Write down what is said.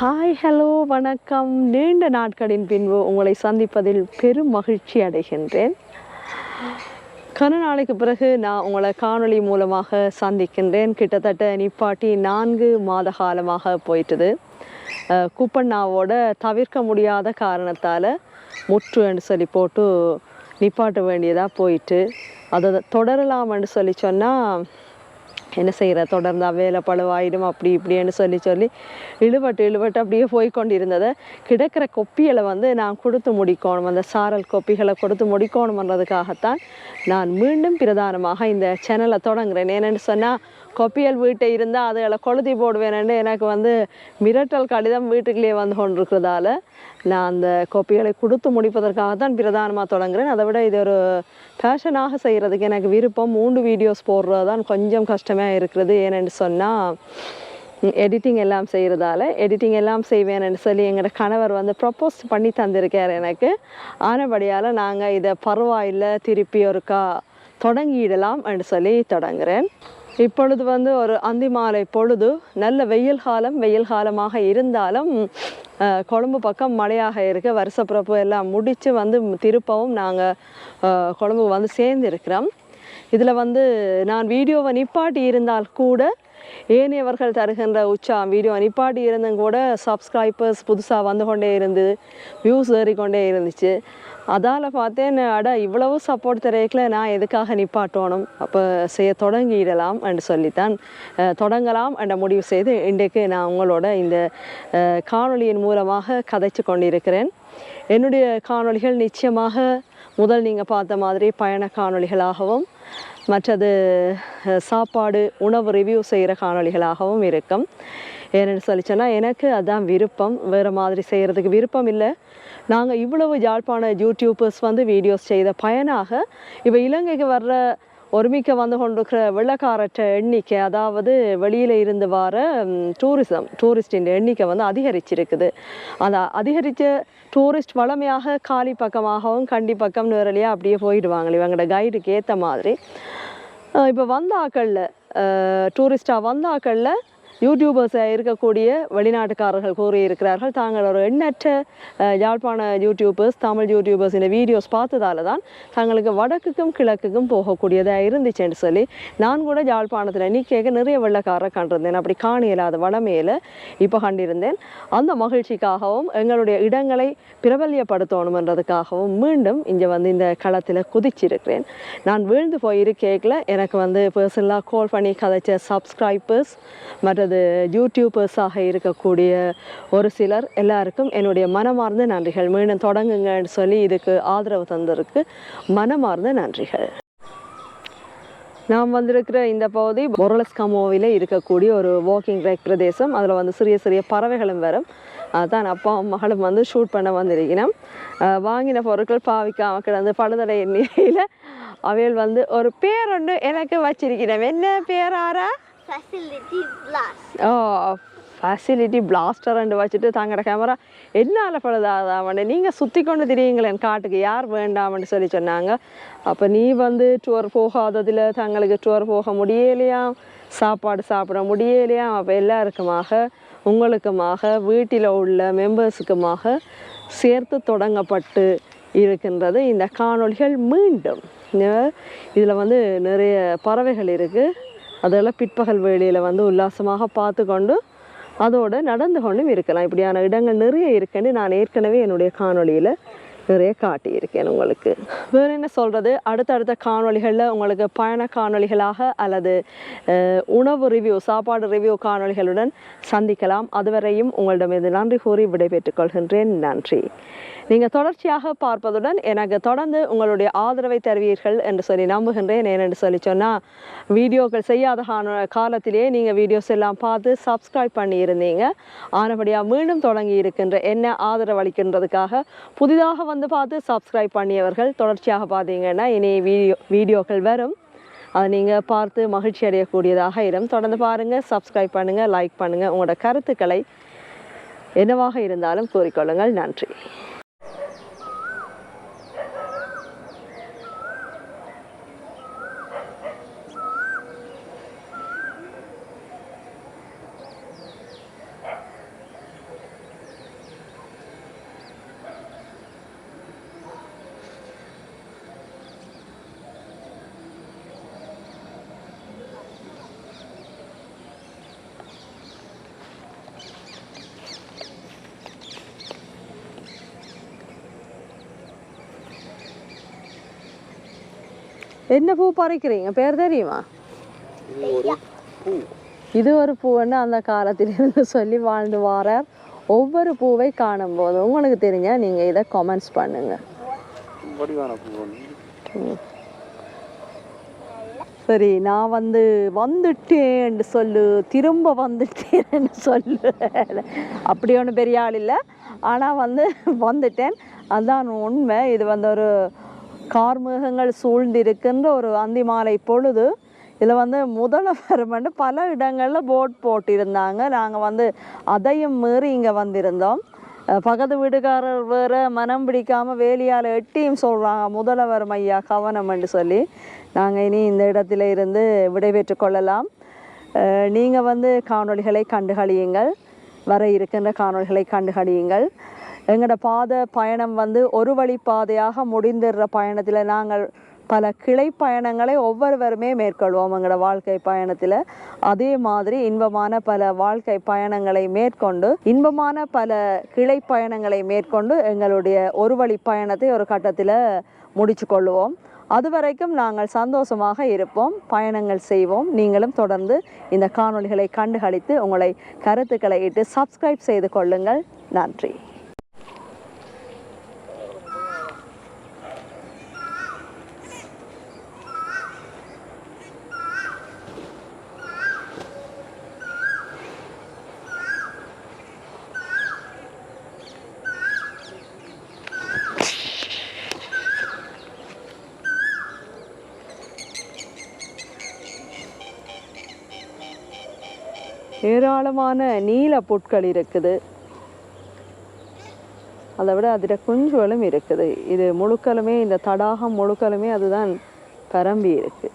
Hi hello வணக்கம். நீண்ட நாட்களின் பின்பு உங்களை சந்திப்பதில் பெரும் மகிழ்ச்சி அடைகின்றேன். கன நாளைக்கு பிறகு நான் உங்களை காணொளி மூலமாக சந்திக்கின்றேன். கிட்டத்தட்ட நிப்பாட்டி நான்கு மாத காலமாக போயிட்டுது. கூப்பண்ணாவோட தவிர்க்க முடியாத காரணத்தால் முற்றுன்னு சொல்லி போட்டு நிப்பாட்ட வேண்டியதாக போயிட்டு அதை தொடரலாம்னு சொல்லி சொன்னால் என்ன செய்கிற தொடர்ந்து வேலை பழுவாயிடும் அப்படி இப்படின்னு சொல்லி சொல்லி இழுபட்டு இழுபட்டு அப்படியே போய் கொண்டிருந்ததை கிடக்கிற கொப்பிகளை வந்து நான் கொடுத்து முடிக்கணும். அந்த சாரல் கொப்பிகளை கொடுத்து முடிக்கணும்ன்றதுக்காகத்தான் நான் மீண்டும் பிரதானமாக இந்த சேனலை தொடங்குறேன். ஏன்னு சொன்னால் கொப்பியல் வீட்டை இருந்தால் அதில் கொளுத்தி போடுவேன்னு எனக்கு வந்து மிரட்டல் கடிதம் வீட்டுக்குள்ளேயே வந்து கொண்டிருக்கிறதால நான் அந்த கொப்பிகளை கொடுத்து முடிப்பதற்காக தான் பிரதானமாக தொடங்குறேன். அதை விட இது ஒரு ஃபேஷனாக செய்கிறதுக்கு எனக்கு விருப்பம். மூன்று வீடியோஸ் போடுறது தான் கொஞ்சம் கஷ்டமாக இருக்கிறது. ஏன்னு சொன்னால் எடிட்டிங் எல்லாம் செய்கிறதால எடிட்டிங் எல்லாம் செய்வேன்னு சொல்லி எங்களோட கணவர் வந்து ப்ரப்போஸ் பண்ணி தந்திருக்கார் எனக்கு. ஆனபடியால் நாங்கள் இதை பரவாயில்லை திருப்பி ஒருக்கா தொடங்கிடலாம் என்று சொல்லி தொடங்குறேன். இப்பொழுது வந்து ஒரு அந்தி மாலை பொழுது நல்ல வெயில் காலம் வெயில் காலமாக இருந்தாலும் கொழும்பு பக்கம் மழையாக இருக்க வருஷப்பிறப்பு எல்லாம் முடித்து வந்து திருப்பவும் நாங்கள் கொழும்பு வந்து சேர்ந்துருக்கிறோம். இதில் வந்து நான் வீடியோவை நிப்பாட்டி இருந்தால் கூட ஏனையவர்கள் தருகின்ற உச்சா வீடியோ நிப்பாட்டி இருந்தும் கூட சப்ஸ்கிரைபர்ஸ் புதுசாக வந்து கொண்டே இருந்து வியூஸ் ஏறிக்கொண்டே இருந்துச்சு. அதால் பார்த்தேன் அட இவ்வளவு சப்போர்ட் தரையில நான் எதுக்காக நிப்பாட்டணும்? அப்போ செய்ய தொடங்கிடலாம் என்று சொல்லித்தான். தொடங்கலாம் என்ற முடிவு செய்து இன்றைக்கு நான் உங்களோட இந்த காணொலியின் காணொளியின் மூலமாக கதைச்சு கொண்டிருக்கிறேன். என்னுடைய காணொளிகள் நிச்சயமாக முதல் நீங்கள் பார்த்த மாதிரி பயண காணொளிகளாகவும் மற்றது சாப்பாடு உணவு ரிவ்யூ செய்கிற காணொளிகளாகவும் இருக்கும். ஏன்னு சொல்லி எனக்கு அதான் விருப்பம். வேறு மாதிரி செய்கிறதுக்கு விருப்பம் இல்லை. நாங்கள் இவ்வளவு யாழ்ப்பாண யூடியூபர்ஸ் வந்து வீடியோஸ் செய்த பயனாக இப்போ இலங்கைக்கு வர்ற ஒருமிக்க வந்து கொண்டிருக்கிற வெள்ளக்காரற்ற எண்ணிக்கை அதாவது வெளியில் இருந்து வர டூரிசம் டூரிஸ்டின் எண்ணிக்கை வந்து அதிகரிச்சிருக்குது. அந்த அதிகரித்த டூரிஸ்ட் வளமையாக காலி பக்கமாகவும் கண்டி பக்கம் நேரலையாக அப்படியே போயிடுவாங்களே இவங்களோட கைடுக்கு ஏற்ற மாதிரி. இப்போ வந்தாக்களில் டூரிஸ்டாக வந்தாக்களில் யூடியூபர்ஸாக இருக்கக்கூடிய வெளிநாட்டுக்காரர்கள் கூறியிருக்கிறார்கள். தாங்கள் ஒரு எண்ணற்ற யாழ்ப்பாண யூடியூபர்ஸ் தமிழ் யூடியூபர்ஸ் இந்த வீடியோஸ் பார்த்ததால தான் தங்களுக்கு வடக்குக்கும் கிழக்குக்கும் போகக்கூடியதாக இருந்துச்சுன்னு சொல்லி நான் கூட யாழ்ப்பாணத்தில் நிற்க நிறைய வெள்ளக்காரரை கண்டிருந்தேன். அப்படி காண இயலாத வடமையில் இப்போ கண்டிருந்தேன். அந்த மகிழ்ச்சிக்காகவும் எங்களுடைய இடங்களை பிரபல்யப்படுத்தணுன்றதுக்காகவும் மீண்டும் இங்கே வந்து இந்த களத்தில் குதிச்சிருக்கிறேன். நான் வீழ்ந்து போயிருக்கேக்கில். எனக்கு வந்து பர்சனலாக கால் பண்ணி கதைச்ச சப்ஸ்கிரைபர்ஸ் மற்றது யூடியூபர்ஸாக இருக்கக்கூடிய ஒரு சிலர் எல்லாருக்கும் என்னுடைய மனமார்ந்த நன்றிகள். மீண்டும் தொடங்குங்கன்னு சொல்லி இதுக்கு ஆதரவு தந்ததுக்கு மனமார்ந்த நன்றிகள். நாம் வந்திருக்கிற இந்த பகுதி பொரலஸ்கமோவில் இருக்கக்கூடிய ஒரு வாக்கிங் ட்ராக் பிரதேசம். அதில் வந்து சிறிய சிறிய பறவைகளும் வரும். அதான் அப்பா மகளும் வந்து ஷூட் பண்ண வந்திருக்கிறோம். வாங்கின பொருட்கள் பாவிக்காம கிடந்து பழுதடை நிலையில் அவைகள் வந்து ஒரு பேர் ஒன்று எனக்கு வச்சிருக்கிறேன் என்ன பேராரா ஓ ஃபெசிலிட்டி பிளாஸ்டர்ன்னு வச்சுட்டு தங்கட கேமரா என்னால் பழுதாதாமண்டு நீங்கள் சுற்றி கொண்டு திரியுங்களேன் காட்டுக்கு. யார் வேண்டாம்னு சொல்லி சொன்னாங்க. அப்போ நீ வந்து டூர் போகாததில் தங்களுக்கு டூர் போக முடியலையாம் சாப்பாடு சாப்பிட முடியலையாம் அப்போ எல்லாருக்குமாக உங்களுக்குமாக வீட்டில் உள்ள மெம்பர்ஸுக்குமாக சேர்த்து தொடங்கப்பட்டு இருக்கின்றது. இந்த காணொளிகள் மீண்டும். இதில் வந்து நிறைய பறவைகள் இருக்குது அதெல்லாம் பிற்பகல் வேளையில் வந்து உல்லாசமாக பார்த்து கொண்டு அதோடு நடந்து கொண்டும் இருக்கலாம். இப்படியான இடங்கள் நிறைய இருக்குன்னு நான் ஏற்கனவே என்னுடைய காணொளியில் நிறைய காட்டியிருக்கேன் உங்களுக்கு. வேறு என்ன சொல்கிறது அடுத்தடுத்த காணொளிகளில் உங்களுக்கு பயண காணொளிகளாக அல்லது உணவு ரிவ்யூ சாப்பாடு ரிவ்யூ காணொளிகளுடன் சந்திக்கலாம். அதுவரையும் உங்களிடமிருந்து நன்றி கூறி விடைபெற்றுக் கொள்கின்றேன். நன்றி. நீங்கள் தொடர்ச்சியாக பார்ப்பதுடன் எனக்கு தொடர்ந்து உங்களுடைய ஆதரவை தருவீர்கள் என்று சொல்லி நம்புகின்றேன். ஏனென்று சொல்லி சொன்னால் வீடியோக்கள் செய்யாத காலத்திலேயே நீங்கள் வீடியோஸ் எல்லாம் பார்த்து சப்ஸ்கிரைப் பண்ணியிருந்தீங்க. ஆனபடியாக மீண்டும் தொடங்கி இருக்கின்ற என்ன ஆதரவளிக்கின்றதுக்காக புதிதாக வந்து பார்த்து சப்ஸ்கிரைப் பண்ணியவர்கள் தொடர்ச்சியாக பார்த்தீங்கன்னா இனி வீடியோ வீடியோக்கள் வரும். அதை நீங்கள் பார்த்து மகிழ்ச்சி அடையக்கூடியதாக இடம். தொடர்ந்து பாருங்கள் சப்ஸ்கிரைப் பண்ணுங்கள் லைக் பண்ணுங்கள் உங்களோட கருத்துக்களை என்னவாக இருந்தாலும் கூறிக்கொள்ளுங்கள். நன்றி. என்ன பூ பறிக்கிறீங்க? பேர் தெரியுமா? இது ஒரு பூன்னு அந்த காலத்திலிருந்து சொல்லி வாழ்ந்து வாரார் ஒவ்வொரு பூவை காணும்போது உங்களுக்கு தெரிஞ்சா நீங்க இதை கமெண்ட்ஸ் பண்ணுங்க. சரி நான் வந்து வந்துட்டேன்னு சொல்லு திரும்ப வந்துட்டேன்னு சொல்லு. அப்படி ஒன்றும் பெரிய ஆள் இல்லை. ஆனால் வந்து வந்துட்டேன். அதான் உண்மை. இது வந்து ஒரு கார்மேகங்கள் சூழ்ந்திருக்கின்ற ஒரு அந்தி மாலை பொழுது இதில் வந்து முதல்வர் வந்து பல இடங்களில் போட் போட்டிருந்தாங்க. நாங்கள் வந்து அதையும் மீறி இங்கே வந்திருந்தோம். அஹ் பக்கத்து வீட்டுக்காரர் மனம் பிடிக்காமல் வேலியால் எட்டியும் சொல்கிறாங்க முதல்வர் ஐயா கவனம் என்று சொல்லி. நாங்கள் இனி இந்த இடத்துல இருந்து விடைபெற்று கொள்ளலாம். நீங்கள் வந்து காணொளிகளை கண்டுகளியுங்கள். வர இருக்கின்ற காணொளிகளை கண்டுகளியுங்கள். எங்களோட பாத பயணம் வந்து ஒரு வழி பாதையாக முடிந்துடுற பயணத்தில் நாங்கள் பல கிளை பயணங்களை ஒவ்வொருவருமே மேற்கொள்வோம் எங்களோட வாழ்க்கை பயணத்தில். அதே மாதிரி இன்பமான பல வாழ்க்கை பயணங்களை மேற்கொண்டு இன்பமான பல கிளை பயணங்களை மேற்கொண்டு எங்களுடைய ஒரு வழி பயணத்தை ஒரு கட்டத்தில் முடிச்சு கொள்வோம். அதுவரைக்கும் நாங்கள் சந்தோஷமாக இருப்போம் பயணங்கள் செய்வோம். நீங்களும் தொடர்ந்து இந்த காணொளிகளை கண்டுகளித்து உங்களை கருத்துக்களை இட்டு சப்ஸ்கிரைப் செய்து கொள்ளுங்கள். நன்றி. ஏராளமான நீல புட்கள் இருக்குது. அதை விட அதில் குஞ்சுகளும் இருக்குது. இது முழுக்கலுமே இந்த தடாகம் முழுக்கலுமே அதுதான் பரம்பி இருக்குது